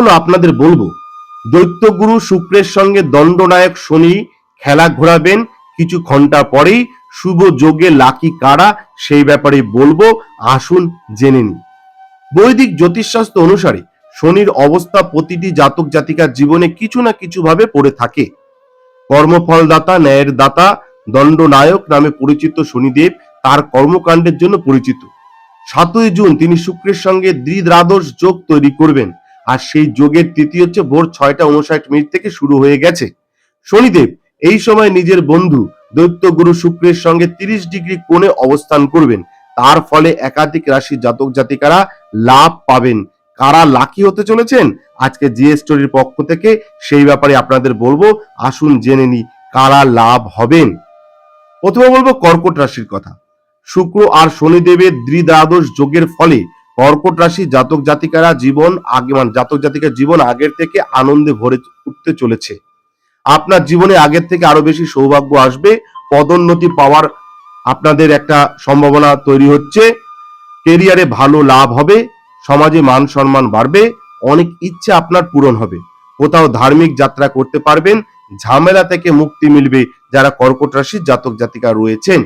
রাশিফল আপনাদের বলব, দৈত্যগুরু শুক্রের সঙ্গে দণ্ডনায়ক শনি খেলা ঘোরাবেন, কিছু ঘণ্টা পরেই শুভ যোগে লাকি কারা সেই ব্যাপারে বলব, আসুন জেনে নিই। বৈদিক জ্যোতিষশাস্ত্র অনুসারে শনির অবস্থা প্রতিটি জাতক জাতিকার জীবনে কিছু না কিছু ভাবে পড়ে থাকে। কর্মফলদাতা ন্যায়ের দাতা দণ্ডনায়ক নামে পরিচিত শনিদেব তার কর্মকাণ্ডের জন্য পরিচিত। সাতই জুন তিনি শুক্রের সঙ্গে দ্বিদ্রাদশ যোগ তৈরি করবেন। আর সেই যোগের তিথি হচ্ছে ভোর ছয়টা উনষাট মিনিট থেকে শুরু হয়ে গেছে। শনিদেব, এই সময় নিজের বন্ধু দৈত্য গুরু শুক্রের সঙ্গে তিরিশ ডিগ্রি কোণে অবস্থান করবেন। তার ফলে একাধিক রাশি জাতক জাতিকারা লাভ পাবেন। কারা লাকি হতে চলেছেন? আজকে জিএস স্টোরির পক্ষ থেকে সেই ব্যাপারে আপনাদের বলব, আসুন জেনে নি কারা লাভ হবেন। প্রথমে বলব কর্কট রাশির কথা। শুক্র আর শনিদেবের দ্বিদ্বাদশ যোগের ফলে কর্কট রাশি জাতক জাতিকারা জীবন আগে মানে জাতক জাতিকার জীবন আগের থেকে আনন্দে ভরে উঠতে চলেছে। আপনার জীবনে আগের থেকে আরও বেশি সৌভাগ্য আসবে। পদোন্নতি পাওয়ার আপনাদের একটা সম্ভাবনা তৈরি হচ্ছে। কেরিয়ারে ভালো লাভ হবে, সমাজে মান সম্মান বাড়বে, অনেক ইচ্ছে আপনার পূরণ হবে। কোথাও ধার্মিক যাত্রা করতে পারবেন, ঝামেলা থেকে মুক্তি মিলবে যারা কর্কট রাশির জাতক জাতিকা রয়েছেন।